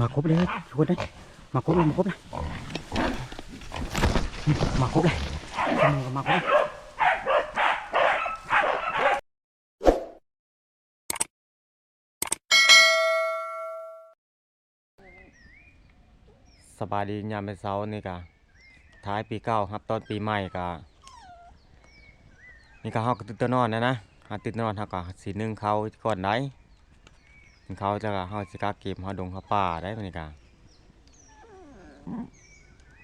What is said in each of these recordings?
มาครบเลยทุกคนเลยมาครบเลยมาครบเลยมาครบเลยมาครบเลยสบายดียามเป็นเช้านี่กะท้ายปีเก้าครับตอนปีใหม่กะนี่ก็เฮาก็ตื่นตัวนอนนะนะหาตื่นตัวนอนเฮาก็สีนึ่งเขาก่อนได้นึ่ง เขาจะก็เฮาสิกาเก็บเฮาดงเฮาป่าได้มื้อนี้กะ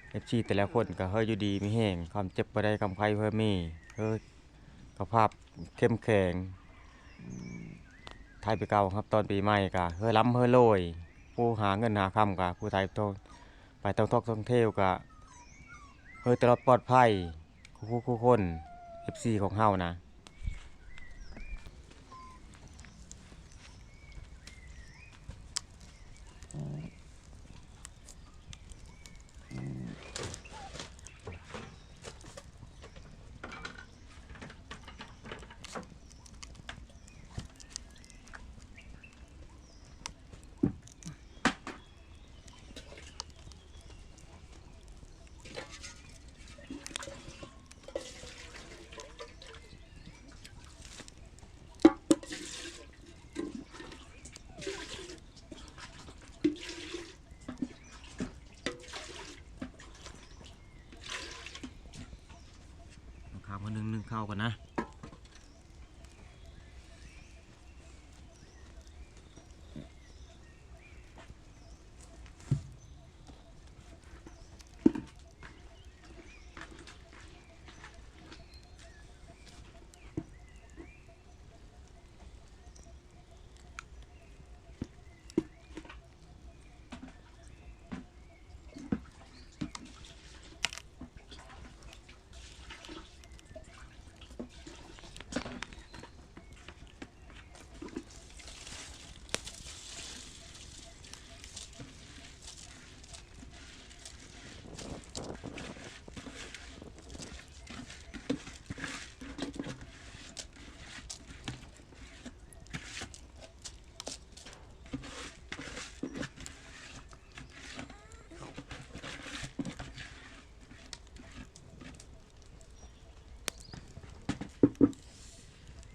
เอฟซีแต่ละคนก็เฮ้ยอยู่ดีไม่แห้งความเจ็บบ่ได้กำไข้เพิ่มมีเฮ้ยกภาพเข้มแข็งไทยไปเก่าครับตอนปีใหม่ก็เฮ้ยล้ำเฮ้ยโรยผู้หาเงินหาคำก็ผู้ไทยโตไปท่องทอกท่องเที่ยวก็เฮ้ยตลอดปลอดภัยคู่คู่คนเอฟซีของเฮานะ ข้า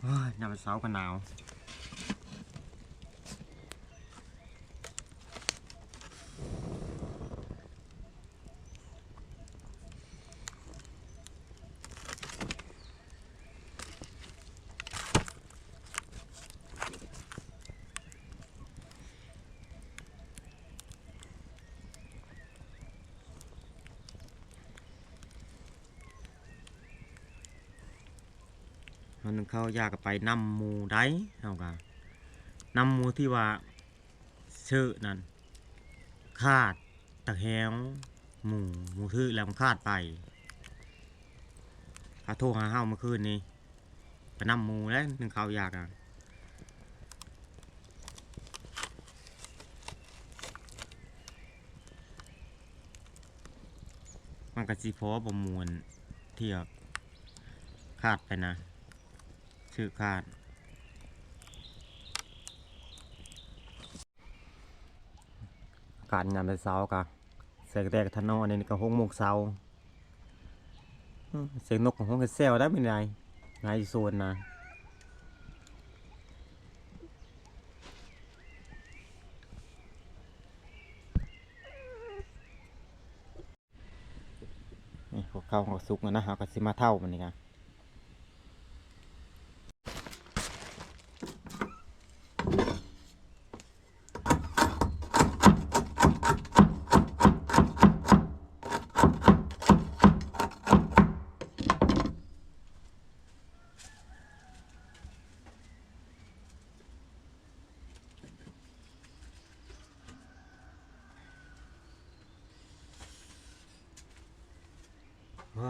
เฮ้ยยามเป็นเช้ากันหนาว เข้ายากไปนำหมูได้เท่ากันนำหมูที่ว่าชื่อนั่นคาดตะแคงหมูหมูทื่อแล้วมันคาดไปเขาโทรหาเฮาเมื่อคืนนี้ไปนำหมูแล้วหนึ่งเขาวยากอะมันกระสีพอประมวลเทียบคาดไปนะ ชื่อคาดการยามเป็นเสาร์กะเสียงแตกทนอนี่ก็หงมงเสาร์เสียงนกของหงกระเซลได้เป็นไงไงส่วนนะนี่พวกเขาเขาสุกนะหาก็สิมาเท่ามันนี่กันเ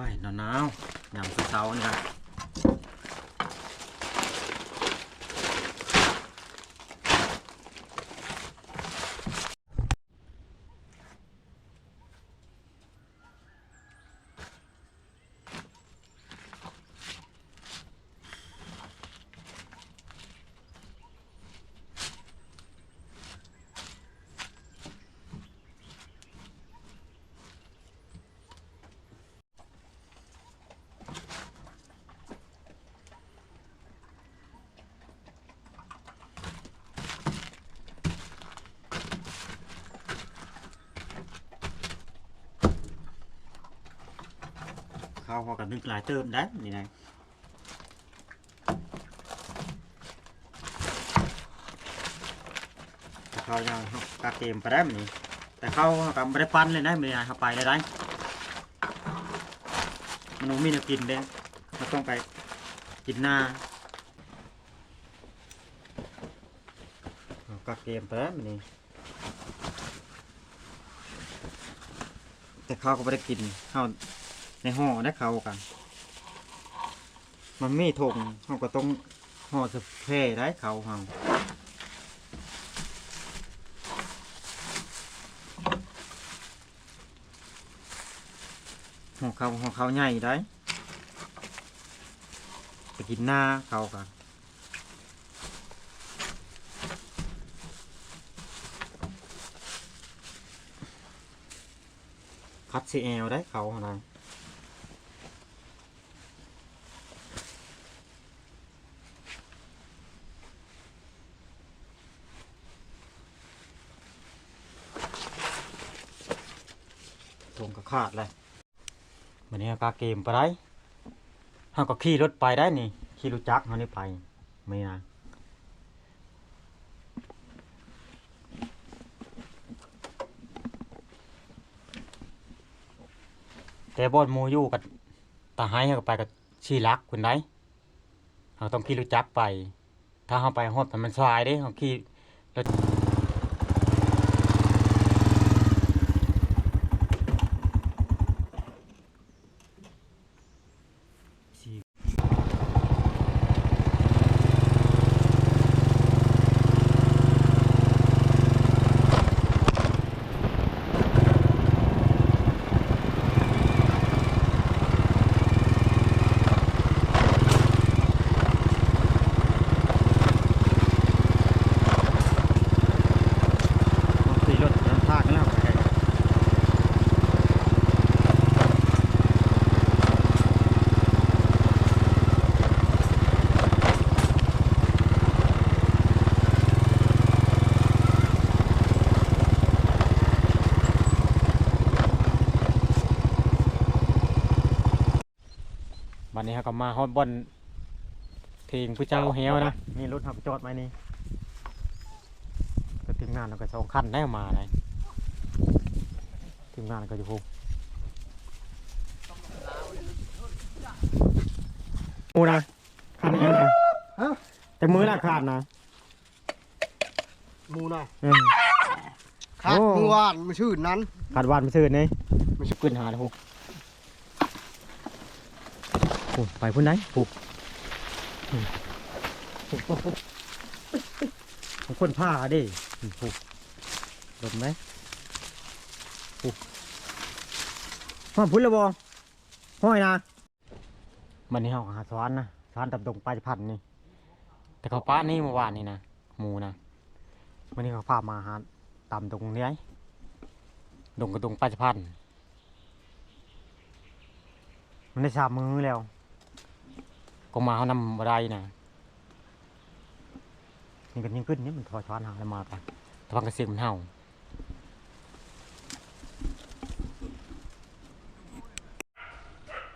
ยหนาวนาวๆยามเช้าๆนี่ครับ เข้าเขากันนึกหลายเติมได้นี่นะแต่เขายังกาเกมไปได้มั้นี่แต่เขาก็ไม่ได้ปั้นเลยนะไม่ได้เขาไปเลยได้มันมีแนวกินเด้มันต้องไปกินหน้าเอากาเกมไปได้มั้นี่แต่เขาก็ไม่ได้กินเขา ในห่อได้เขากัน มันไม่ทงเขาก็ต้องห่อสเปรย์ได้เขาเขาห่อเขาห่อเขาใหญ่ได้ไปกินหน้าเขากันคัดซีเอลได้เขาขนาด ขาดเลยวันนี้กาเกมไปได้ห้าก็ขี่รถไปได้นี่ขี่รถจักรเขานี่ไปไม่นะแต่บอนมูอยู่กับตาไห้เขาก็ไปกับชีรักคุณได้เราต้องขี่รถจักรไป ถ้าเขาไปฮอดแต่มันสายเด้เขาขี่รถ วันนี้เขาก็มาฮอดบอนทิ้งผู้เจ้าเฮวนะนี่รถขับจอดไว้นี่ก็ทีมงานเราก็สองคันได้มาเลยทีมงานก็อยู่พูมูนะคันนี้นะฮะแต่มือละขาดนะหมูน่ะอืมคักโอ้เมื่อวานมาชื่อนั้นขาดวานไม่ซื้อนี่ไม่ชิขึ้นหาเลยพูโอ้ ไปพุ่นไหนพูอืมโอ้โหคนผ้าดิอืมพูหลบไหมพูห้องพุ่นและบอห้อยนะมันนี่เฮาหาสวานนะสวานตับดงปลาจะพันนี่ แต่เขาป้านี่เมื่อวานนี่นะหมูนะวันนี้เขาพามาหาตามตรงนี้ไอ้ดงกระดงปลาจะพันมันได้สามมือแล้ว ก็มาเขานำอะไรนะนี่กันยิ่งขึ้นนี่มันทอช้อนหาแล้วมาไปตะพังกระเสียงมันเห่า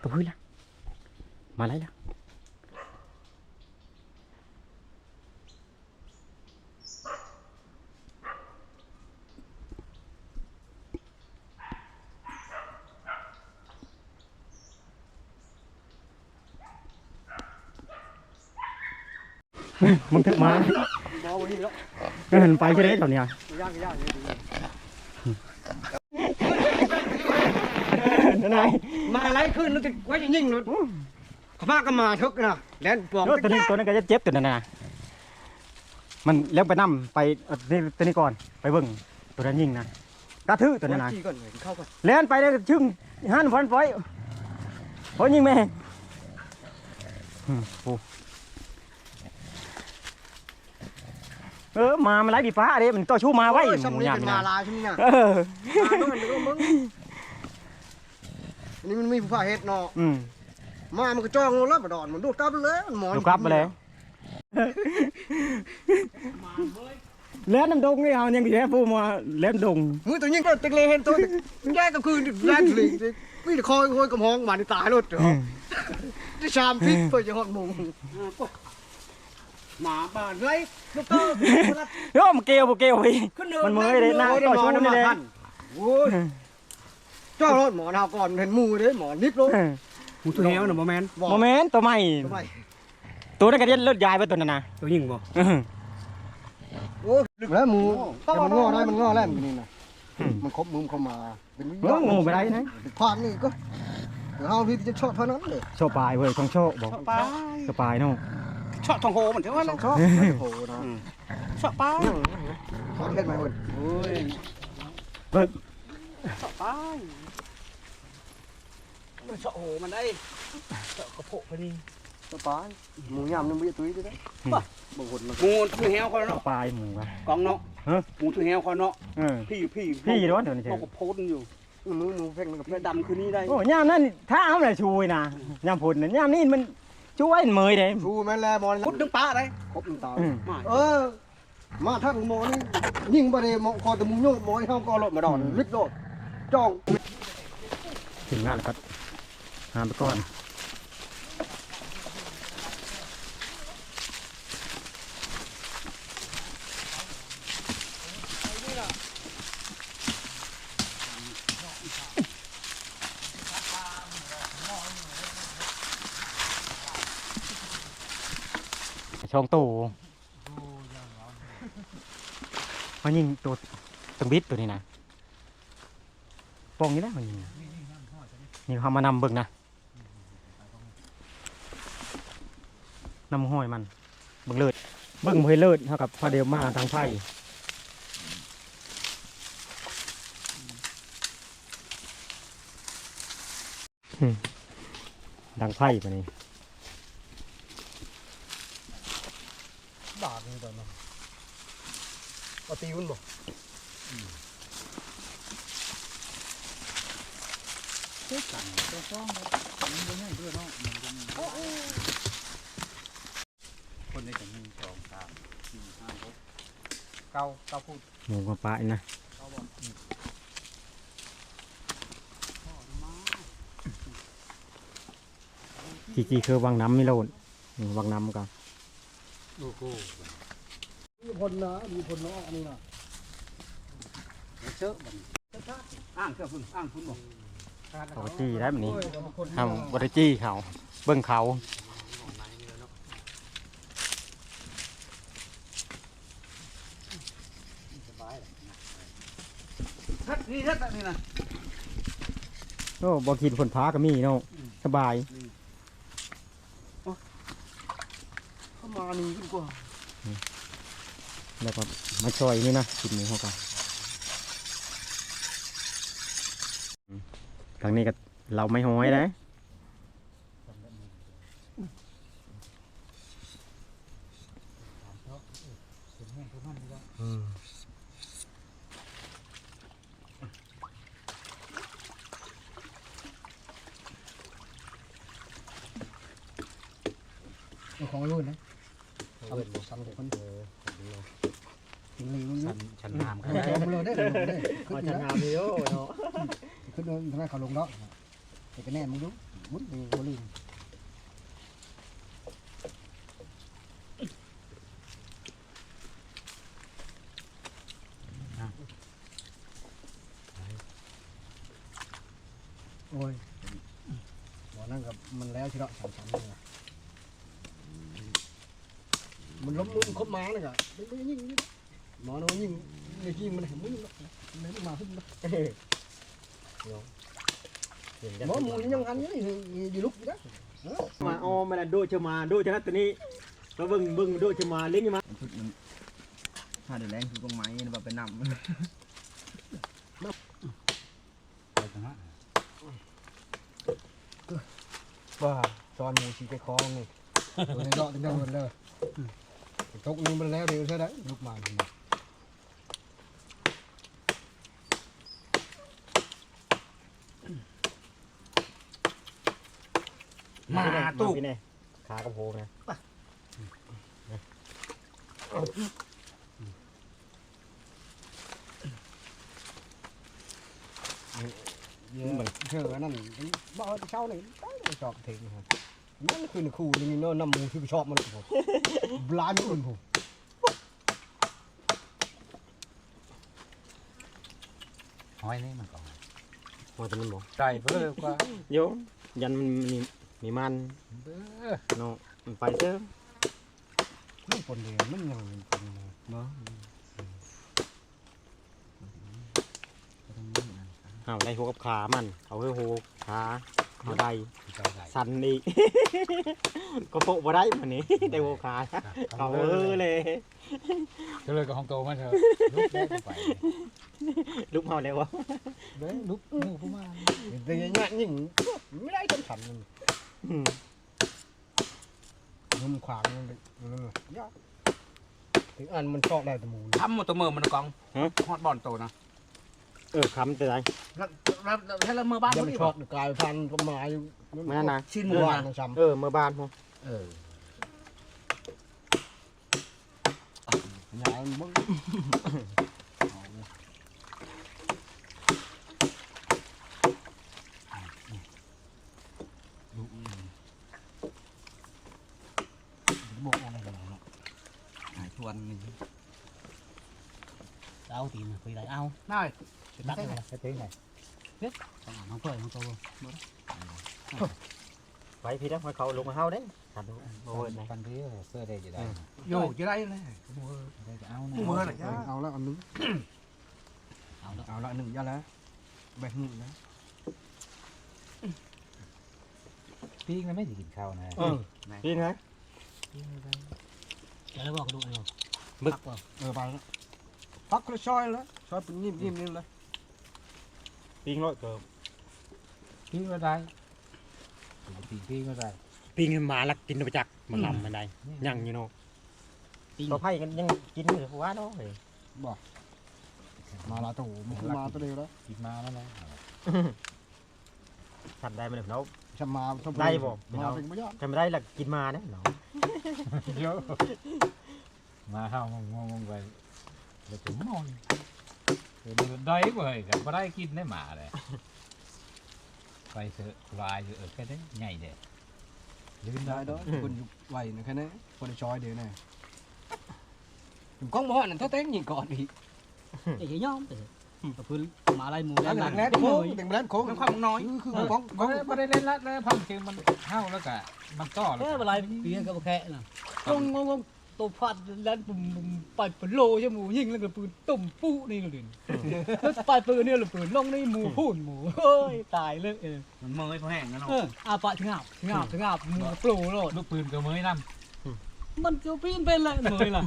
ตัวพื้นละมาไรละ มึงถึงมาบอวันนี้แล้วก็เห็นไปใช่ไหมตอนเนี้ยย่างย่างย่างนั่นไงมาอะไรขึ้นแล้วจะไว้ยิ่งๆเลยขมาก็มาทึกนะแล้วบอกตัวนี้ตัวนั้นก็จะเจ็บตัวนั้นนะมันเลี้ยงไปนั่มไปเอาตัวนี้ตัวนี้ก่อนไปเบิ่งตัวนั้นยิงนะกระทือตัวนั้นนะจี้ก่อนเลยเข้าก่อนเลี้ยนไปเลยชึ่งหันฟันไฟพอยิงแม่งอืมโอ้ เออมามันไล่ปีฟ้าเด้มันต่อชู้มาไว้โอ้ยหสำมูนียามเป็นนี่มานะลาใช่ไหมเนี่ยเออมาด้วยเดี๋ยวมึงอันนี้มันมีผู้พาเฮ็ดเนาะอืมมามันก็จ้องแล้วมาดอนมันดูดกลับเลยมันหมอนดูกลับไปเลยแล้วน้ำดงนี่เอายังดีแท้ผู้มาแล้วดงมือตัวยิงก็ตึกเลยเห็นตัวแย่ก็คือแย่เลยวิ่งคอยคอยกับห้องมาในตายรถเหรอได้ชามพิษเพื่อจะหอดมุง หมาบ้านไรลูกเต้าโอ้มันเกลียวบ่เกลียวพี่มันเมื่อยเลยนะต่อชูนี่เลยโอ้ยเจ้ารถหมอนาก่อนเห็นมูเลยหมอนิบรถหมูตัวแหวน่ะบ่แม่นโมเมนต์ตัวใหม่ ทำไมตัวนั้นก็เรียนรถยายไปตัวนั้นนะตัวยิงบ่อื้อหือโอ้แล้วมูแต่มันงอได้มันงอแล้วมันนี่นะมันครบมุมเข้ามาเป็นวิญโง่งูไปได้นะควางนี่ก็เฮาพี่จะชอบเท่านั้นเลย โชว์ปลายเว้ยต้องโชว์บอกปลาโชว์ปลายเนาะ ชอบทองโหมันเท่านั้นชอบโอ้โหนะชอบปลาชอบเล่นไหมเว้ยโอ้ยเบิ่งชอบปลาชอบโหมันได้ชอบกระโปะไปนี่สบายหมูยำนึงไม่ตุ้ยด้วยนะบางคนมันหมูตัวแหวคนโชเนาะว์ปลายหมูวะกองเนาะฮะหมูตัวแหวคนเนาะเออพี่พี่พี่ร้อนเดี๋ยวนี้เฉเขายก็โพสต์อยู่มือหมูเพ่งกับเพื่อดำคืนนี้ได้โอ้ยามนั่นถ้าเอาอะไรช่วยนะยามผลนะยามนี่มัน ช่วยเมยเด้ ชูแม่แลบอลพุดนึงปลาได้ครบน้ำตาอืมมาเออ มาท่านหมอนี่ยิงประเดี๋ยวคอตะมุงโยกหมอให้เข้ากอรถมาดอนลิบโลดจ้อง ถึงงานแล้วก็หามไปก่อน ช่องตู้มันยิงตัวตังบิดตัวนี้นะปองนี้นะมันยิงนี่เขามานำเบิ่งนะนำห้อยมันเบิ่งเลิศเบิ่งเพื่อเลิศเท่ากับพาเดียวมาทางไพ่ดังไพ่ปะนี่ บาดนี่ตอนนั้นเอาตีมันบ่คนนี้ก็หนึ่งสองสามสี่ห้าหกเก้าเก้าพูดหมูกับปลาอีกนะจีจีคือวังน้ำไม่โลนนี่วังน้ำก่อน โอ้โหมีคนนะมีคนเนาะอันนี้นะเชอะบันอ้างเชื่อพึ่งอ้างพึ่งบ่ปกติได้แบบนี้ทำบริจีเขาเบิ่งเขาทัดนี่ทัดนี่นะโอ้บ่กินฝนฟ้าก็มีเนาะสบาย เข้ามานี่ขึ้นกว่าแล้วก็มาช่อยนี่นะกินหมูเข้าไปทางนี้ก็เราไม่ห้อยนะอืม ของรุ่นนะทำทำแต่คนเดียว กินเลยมันฉันฉันน้ำเอาไปเลยได้เลยได้ขึ้นจะนะงามเดียวเนาะขึ้นเลยทำไมเขาลงเนาะแต่ก็แน่มึงรู้มุดมีโบลิ่งโอ้ยหมอนั่งกับมันแล้วใช่ไหมสามสามเลยมันล้มมือคบม้าเลยอะไม่ไม่ยิงนี่ หมอโน้ยิงไม่ยิงมันเห็นมึงแล้วมันไม่มาขึ้นนะหมอหมูยังกันนี่อยู่ลุกอยู่นะมาอ๋อมันโดจะมาโดจะนัดตัวนี้เราเบิ่งเบิ่งโดจะมาเลี้ยงมาถ้าเดือดแรงคือกงไม้นี่แบบไปนำว่าตอนหมูชีไปคล้องนี่ตัวนี้เลาะถึงได้หมดเลยตกนึงมันแล้วเดี๋ยวใช่ไหมลุกมามา ตู้ขากระโพงนะเยอะมันเจอนั่นบ่เอาเช่านี่ได้ชอบเพลงนั่นคือหนึ่งคู่นี่เนาะน้ำหมูที่ชอบมันผมร้านอื่นผมห้อยนี่มันก็หอยแจะมันบ่ ใส่เพื่อกว่าโยมยันมันนี่ มีมันเบ้อเนาะมันไปเด้อไม่ปนเดียวมันยังเป็นเนาะเอาได้หัวกับขามัน เอาให้หัวขาเอาได้ใจใหญ่สั่นอีกก็โปะบ่ได้มันนี่ได้หัวขาเขาเออเลยก็เลยกับห้องโตมาเถอะลุกได้ไปลุกเฮาแล้ววะเด้อลุกมูผู้มาแต่ยังไงยิ่งไม่ได้จนขันมันอืม นุ่มขวางมันมันยากถึงอันมันชอบได้แต่หมูทำหมดตัวมือมันกองฮอดบอลโตนะเออคำแต่ไร แล้วแล้วให้เรามือบ้านยังเขาไม่ดิชอบกลายพันธุ์ประมาณมันนั่นนะ ชิ้นเมื่อวานนะซ้เออเมื่อบานผมเออำยายมึง บอกอะไรกันเนาะ หายทวนนี่เอาตีนไปได้เอาน่าจะตักเลยจะเป็นไงต้องเอาเพื่อนของตัวไปพี่ได้ให้เขาลงมาเฮาได้ตัดดูบ่เวิร์ แล้วอันนึงเอาแล้วเอาละหนึ่งยาแล้วแบกหนึ่งนะพี่ก็ไม่ได้กินข้าวนะเออพี่นะจะได้บอกกระดูกเอาบึก พัว่าเออไปแล้วพักกระชอยแล้วชอยเป็นนิ่มนิ่มนิ่มเลยปิ้งรถเกิบพี่ก็ได้พี่พี่ก็ได้ปิ้งให้หมาลักกินไปจักมันลำมันได้ยังอยู่เนาะปิ้งตัวไผ่กันยังกินอยู่หัวเนาะเฮ้ยมาละตู่มันคือมาตัวเดียวแล้วกินมาแล้วนะทำได้ไหมเนาะจะมาชมได้บ่มาเป็นไม่ยอดทำไม่ได้ละกินมาเนี่ยเนาะเยอะมาเข้างงงงไปแล้วถึงนอนได้เว้ยกับไม่ได้กินได้หมาเลยไปเถอะ วายเออแค่นี้ใหญ่เด็ดยืนได้ได้ด้ด้ววยยคนอยู่ไหวนะแค่นี้คนชอยเดียวแน่ผม กล้องบ่อนั่นเท่าเต้งยิงก่อนอีกไอ้เหี้ยย่อมไปกับพื้นมาอะไรหมูแล้วแล้หลัวงแน่โค้งเต็งแบนโค้งมันความน้อยคือคือป้องก็ไม่ได้เล่นละแล้วพังเกมมันเท่าแล้วกะมันต่อเอออะไรเปียกับแค่น่ะลงงงตัวพัดแล้วปุ่มไปปืนโลใช่หมูยิงแล้วก็ปืนตุ่มปุ๊นี่เลยไปปืนเนี่ยหรือปืนลงในหมูพูนหมูเฮ้ยตายเลยเออมันเมยพอแห้งนะเนาะเอออาปะถึงอาบถึงอาบถึงอาบหมูปลูโลดลูกปืนก็เมยนั่ มันจะปีนเป็นเลยเหมยล่ะ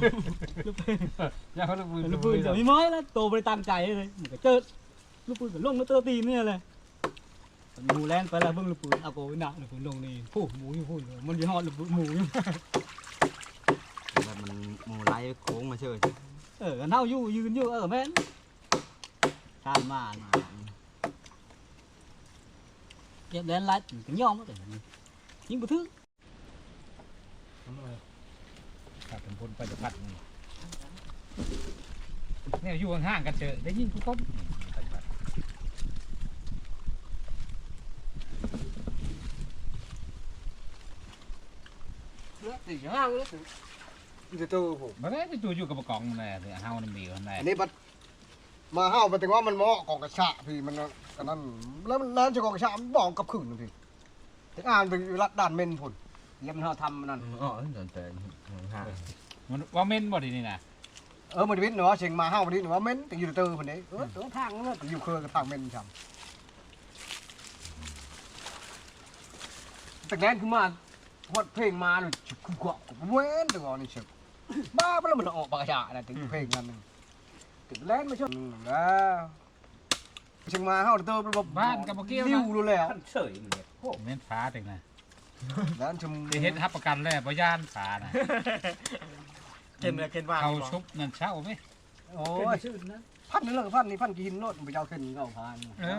อย่าเขาลูกปืนลูกปืนเดี๋ยวมีไม้แล้วโตไปตามใจเลยมันก็เจอลูกปืนก็ลงมาเตอตีนเนี่ยเลยหมูแรงไปแล้วเบิ่งลูกปืนเอาโกวินาลูกปืนลงนี่ผู้หมูอยู่พูดเลยมันยี่ห้อลูกปืนหมูอยู่แบบมันหมูไล่โค้งมาเฉยเออกันเท่าอยู่ยืนอยู่เออแม่นข้ามมามาเก็บแดนไล่ถึงยอมแล้วแต่ยิงบุทึก ถ้าเป็นคนไปจะพัดเนี่ยอยู่ห่างๆกันเถอะได้ยินทุกคนติดห้างเลยจะตู้ผมมาได้ไปตัวอยู่กับกองนั่นแหละเฮานั่นมีกันแหละอันนี้บัดมาห้าวไปถึงว่ามันเหมาะกองกระชะพี่มันกันนั่นแล้วมันแล้วจะกองกระชะมันบอกกับขึ่งพี่ถึงอ่านไปรัดด่านเมนผล แล้วมันเฮาทำนั่นอ๋อสนใจห่างมันว่าเม่นบ่ดีนี่นะเออมันวิทย์เนาะเชียงมาห้าวมันวิทย์เนาะเม้นแต่อยู่เตอร์คนนี้เออตัวทางนั่นแต่อยู่เครือกับทางเม้นทำแต่แดนขึ้นมาฮอดเพลงมาเลยฉุกขึ้นกว่าเว้นตัวนี่เชียบ้าไปแล้วมันออกปากกระชะนะถึงเพลงนั้นถึงแลนม่ชอบแล้วเชียงมาห้าวเตอร์ระบบบ้านกับบ่เกี่ยวริ้วนะรู้แล้วเฉยเลยเม่นฟ้าถึงนะ แล้วชมไปเฮ็ดรับประกันแล้วบ่ย่านฟ้านะเข็มเลยเข็มว่าเขาชุบนั่นเช้าไหมโอ้ยพันนี่เลยพันนี่พันกินโลดไปเอาขึ้นก็เอาพานเออ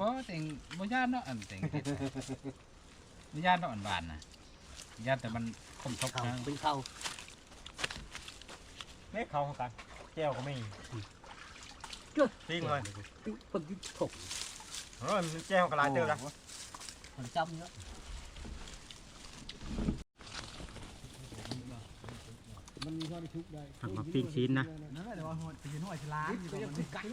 บ่ติงบ่ย่านเนาะอันติงบ่ย่านเนาะอันบานนะย่านแต่มันคมทบเข้านะเป็นเข้าไม่เข้ากันแก้วก็ไม่ปิ้งเลยตึ้งคนที่ถกเออมันแจ้วกระลายเตอร์ละมันจำเนาะ มันมีความทุกข์ได้หักมาปิ้งชิ้นนะนั่นแหละแต่ว่าไปยืนห้อยฉลามอยู่ตรงนั้นกัก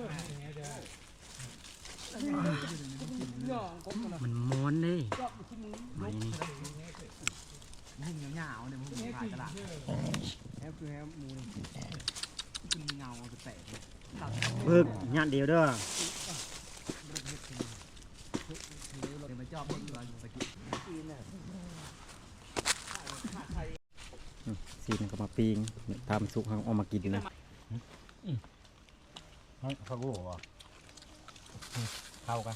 มามันม้วนเลยไม่นี่หุ่นยาวๆเนี่ยมันหุ่นขายตลาดแฮปคือแฮปหมูขึ้นเงาจะแตกเบิกญาติเดียวเด้อเดี๋ยวมาจอบเพิ่งก่อนไปกิน ซีนก็มาปิ้งทำสุกเอามากินนะเขากูบอกว่าเข้ากัน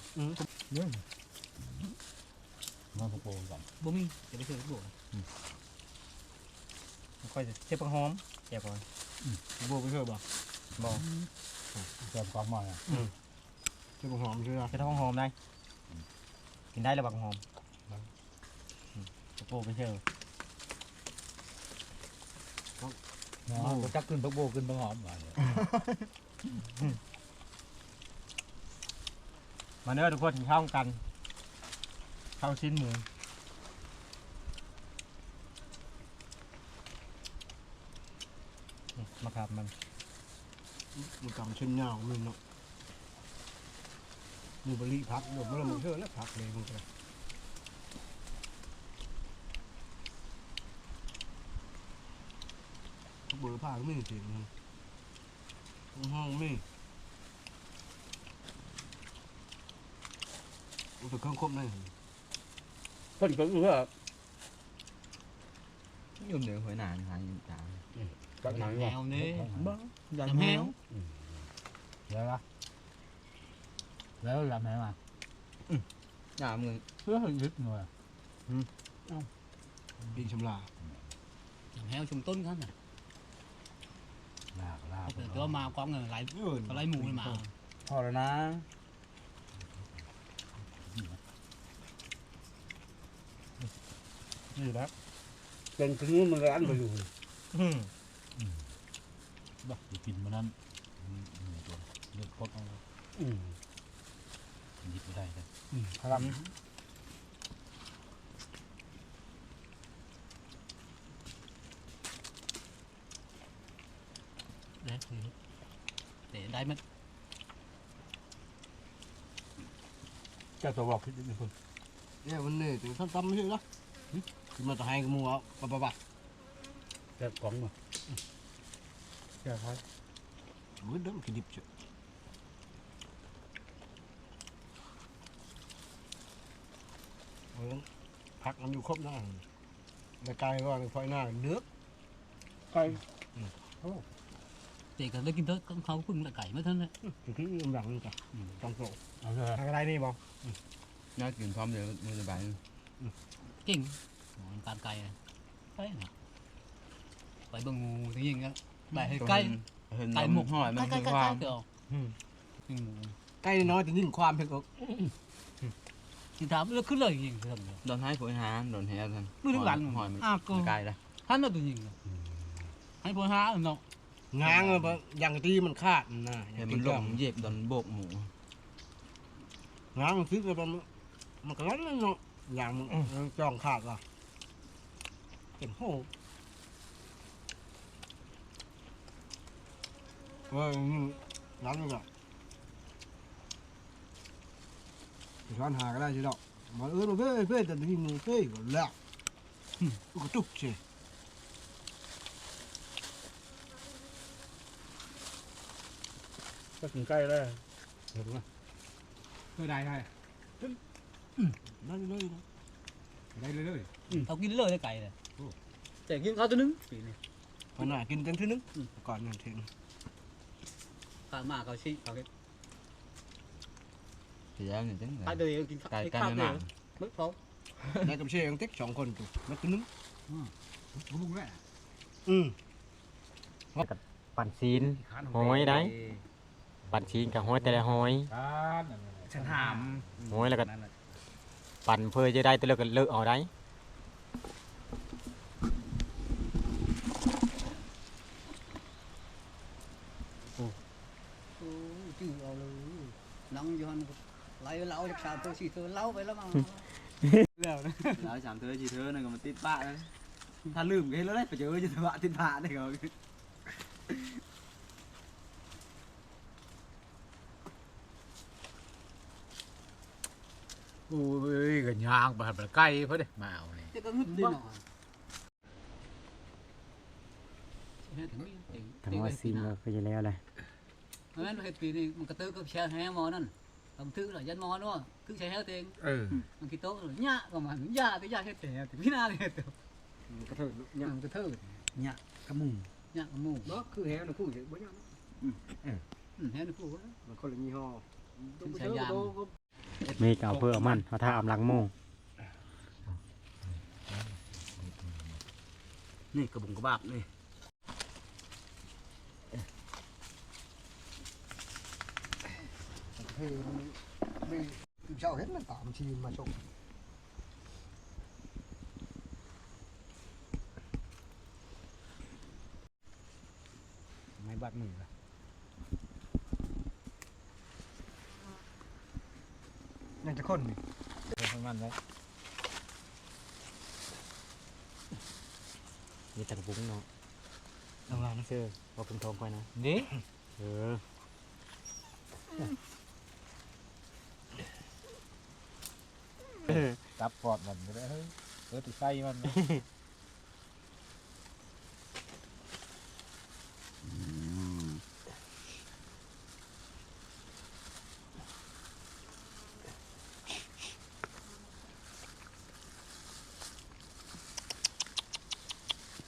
มันพวกโป่งกันบ่มีจะไปเจอบ่ค่อยเจ็บปังหอมแจ่บก่อนโบไปเถอะบ่บ่เติมความมันอะจะบ่หอมใช่ไหมจะท้องหอมได้กินได้แล้วบักหอมโปไปเชื่อ เนาะจักขึ้นพวกโบขึ้นพวกหอมมามาเนื้อทุกคนกินข้าวกันข้าวชิ้นหมูมาครับมันมันกำชิ้นยาวมันเนาะมีบริพักเดี๋ยวมันมันเชื่อแล้วพักเลยมันก็ เบอร์ผ้าก็ไม่เสียงห้องไม่รู้สึกเครื่องครบได้เพิ่นก็คือว่ายุ่งเดี๋ยวหอยนานหายตาจักหนังแมว่ะวนี่บ้าจำแมวแล้วละแล้วลำไห แมวชุมต้นกันน่ะลากลากเกิดตัวมากองเงินไหลเออเขาไหลหมูเลยมา พอแล้วนะนี่แล้วเป็นครึ่งมันร้านไปอยู่บักกินมันนั้นตัวเลือดพดเอาอืมหยิบไม่ได้เลยพลัง เด้คือเตะได้มั้ยเจ้าตัวบอกคิดนิดนึงเนี่ยวันนี้ถึงท่านซ้ำไม่ใช่หรอคือมาตะไคร้กับมูเอาปะปะปะแค่กล่องมาแค่ครับมือเดิมคือดิบเจ้ะเออพักมันอยู่ครบหน้าแต่กายว่าไฟหน้าเนื้อไก่ เตะกันได้กินเถอะเขาพึ่งละไก่ไม่เท่านั้นคือคือหลังนี่จ้ะต้องโตเอาเลยทางอะไรนี่บอกน่ากินพร้อมเดี๋ยวมือสบายเก่งการไก่ไปนะไปเบิ่งงูที่ยิงกันไปให้ไก่เห็นไก่หมกหอยมันไก่คือไก่คไก่วามเดี๋ยวยิงหมูไก่น้อยถึงยิ่งความเผ็ดอกสิถามเลือกขึ้นเลยยิงเท่านั้นโดนให้ผลหาโดนแห่ทันมือถึงหลังหอยมันอ้าวก็ไกลละท่านน่ะตัวยิงให้พอหาเนาะ ง้างเลยอย่างที่มันขาดนะเห็นมันหลงเหยียบโดนโบกหมูง้างซื้อกันมันก็ร้อนเลยเนาะอย่างมันจ้องขาดล่ะเป็นโหเฮ้ยร้านนี่ก็ร้านหาก็ได้ใช่หรอกมาเออเพื่เพ่แต่ที่มือเพ่ก็แล้วก็ตุกเช่ ก็กินใกล้แล้วเห็นไหมเพื่อได้ได้ได้เลยนะได้เลยเลยเขากินเลยได้ไก่เลยแต่กินข้าวตัวนึงพอหน่ากินจังทีนึงก่อนนั่นเทงข้าวมาเขาชี้เขาเสียเงินจังเลข้าวยเดียวกินไก่ข้าวไก่ข้าวไม่เดีหยนัวกมึกเขาได้กับเชยยังเต็กสองคนตัวแล้วตัวนึงลุงแหละอืมปั่นซีนหอยได้ ปั่นซีนกับหอยแต่ละหอยการนั่นแหละฉันถามหอยแล้วก็ปั่นเพื่อจะได้ตัวเลือกก็เลิกเอาได้จื้อเอาเลยนั่งอยู่หันไล่เราจากสามตัวสี่ตัวเล่าไปแล้วมาแล้วนะแล้วสามเธอสี่เธอนั่นก็มันติดปะแล้วถ้าลืมก็ให้เราได้ไปเจอจะปะติดปะได้ก็โอ้ยก็ย่างไปหันไปใกล้เพิ่นเด้มาเอานี่จะก็ งึดดิหน่อยเนี่ยถึงนี่เองทางว่าซิมก็คือจะแล้วแหละเพราะฉะนั้นเฮ็ดปีนี้มันกระตื้อก็แช่แห้หมอนั่นทำตื้อหรอยันหมอเนาะคือแช่แห้เองเออมันคิดโมีเลยเตัวกระเถิดเนี่ยมันกเทิดเนี่ยกราเนาะคือแฮวนะผู้เห็นบ่ยังอืมแห้ในผู้มันคนละยี่ห้อใช้ยาเพื่อเอามันเอาท่าอำลังโมนี่กระบุงกระบาบนี่เฮ้ยมันไม่เจ้าเห็นมันตามทีมมาชกไม่บาดมือ ยังจะ คนนี่เพิ่นมันไว้มีตะกบุ้งเนาะลองลองเชื่อว่าเป็นทองไปนะนี่เออจับกอดมันก็ได้เฮ้ยเออติใส่มัน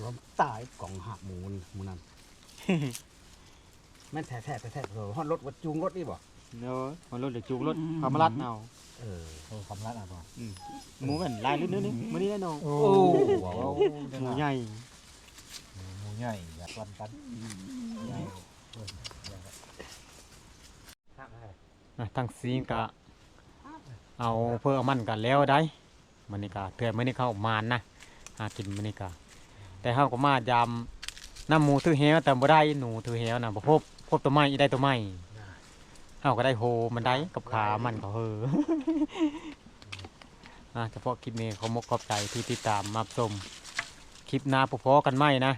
นะรวมตายกล่องหักหมูนหมูนั่นแม่นแท้แท้แท้แท้เออฮอดรถวัดจูงรถนี่บ่เนาะมันรถเดี๋ยวจูงรถพามาลัดเอาเออโอ้คำรัดอะบ่หมูกันลายลึกนึงนี่มื้อนี้แน่นอนโอ้ว้าวหมูใหญ่หมูใหญ่อยากวันกันใหญ่อะทั้งซีก็เอาเพื่อเอามันกันแล้วได้มันนี่ก็เถื่อมื้อนี้เข้ามานนะหากินมื้อนี้ก็ แต่เฮาก็มายามน้ำหมูถือแหวแต่บ่ได้หนูถือแหวน่ะบ่พบพบตัวไม้อีได้ตัวไม้เฮาก็ได้โหมันได้กับขามันก็เฮอ อะเฉพาะคลิปนี้ขอมกขอบใจที่ติดตามมาชมคลิปหน้าพบกันใหม่นะ